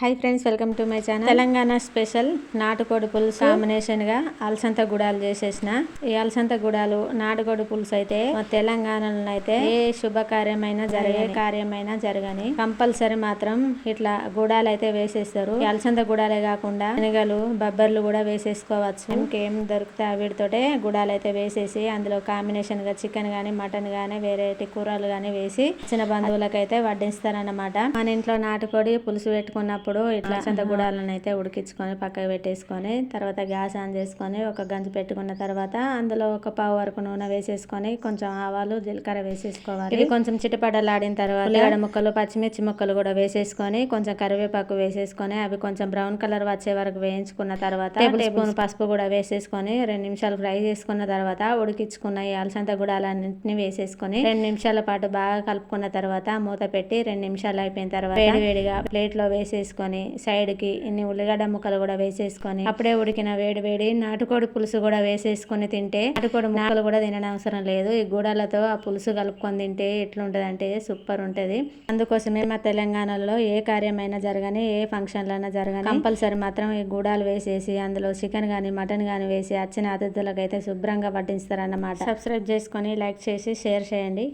Hi friends welcome to my channel Telangana special నాటుకోడి పులుసు కాంబినేషన్గా అలసంత గుడాలు చేసేసిన. ఈ అలసంత గుడాలు నాటుకోడి పులుసు అయితే తెలంగాణలో అయితే ఏ శుభకార్యమైనా జరిగే కార్యమైనా జరగని. కంపల్సరీ మాత్రం ఇట్లా గుడాలు అయితే వేసేస్తారు. ఈ అలసంత గుడాలే కాకుండా శనగలు బబ్బర్లు కూడా వేసేసుకోవచ్చు. ఇంకేం దొరికితే వీటితోటే గుడాలు అయితే వేసేసి అందులో కాంబినేషన్గా చికెన్ గానీ మటన్ గానీ వేరేటి కూరలు గానీ వేసి చిన్న బంధువులకు అయితే వడ్డిస్తారన్నమాట. మన ఇంట్లో నాటుకోడి పులుసు పెట్టుకున్నప్పుడు ఇట్లా సంత గుడాలను అయితే ఉడికించుకొని పక్కకు పెట్టేసుకొని తర్వాత గ్యాస్ ఆన్ చేసుకొని ఒక గంజి పెట్టుకున్న తర్వాత అందులో ఒక పావు వరకు నూనె వేసేసుకొని కొంచెం ఆవాలు జీలకర్ర వేసేసుకోవాలి. ఇవి కొంచెం చిటపడలాడిన తర్వాత ఉల్లిగడ్డ ముక్కలు పచ్చిమిర్చి ముక్కలు కూడా వేసేసుకొని కొంచెం కరివేపాకు వేసేసుకొని అవి కొంచెం బ్రౌన్ కలర్ వచ్చే వరకు వేయించుకున్న తర్వాత టేబుల్ స్పూన్. పసుపు కూడా వేసేసుకొని రెండు నిమిషాలు ఫ్రై చేసుకున్న తర్వాత ఉడికించుకున్న ఈ అలసంత గుడాలన్నింటినీ వేసేసుకొని రెండు నిమిషాల పాటు బాగా కలుపుకున్న తర్వాత మూత పెట్టి రెండు నిమిషాలు అయిపోయిన తర్వాత వేడి వేడిగా ప్లేట్లో వేసేసుకొని సైడ్కి ఇన్ని ఉల్లిగడ్డ ముక్కలు కూడా వేసేసుకొని అప్పుడే ఉడికిన వేడి వేడి నాటుకోడి పులుసు కూడా వేసేసుకొని తింటే నాటుకోడి ముక్కలు కూడా తినడం అవసరం లేదు. ఈ గూడాలతో ఆ పులుసు కలుపుకొని తింటే ఎట్లుంటది అంటే సూపర్ ఉంటుంది. అందుకోసమే మా తెలంగాణలో ఏ కార్యమైనా జరగని ఏ ఫంక్షన్లైనా జరగని కంపల్సరీ మాత్రం ఈ గూడాలు వేసేసి అందులో చికెన్ కానీ మటన్ కానీ వేసి వచ్చిన అతిథులకు అయితే శుభ్రంగా అన్నమాట సబ్స్క్రైబ్ చేసుకొని లైక్ చేసి షేర్ చేయండి.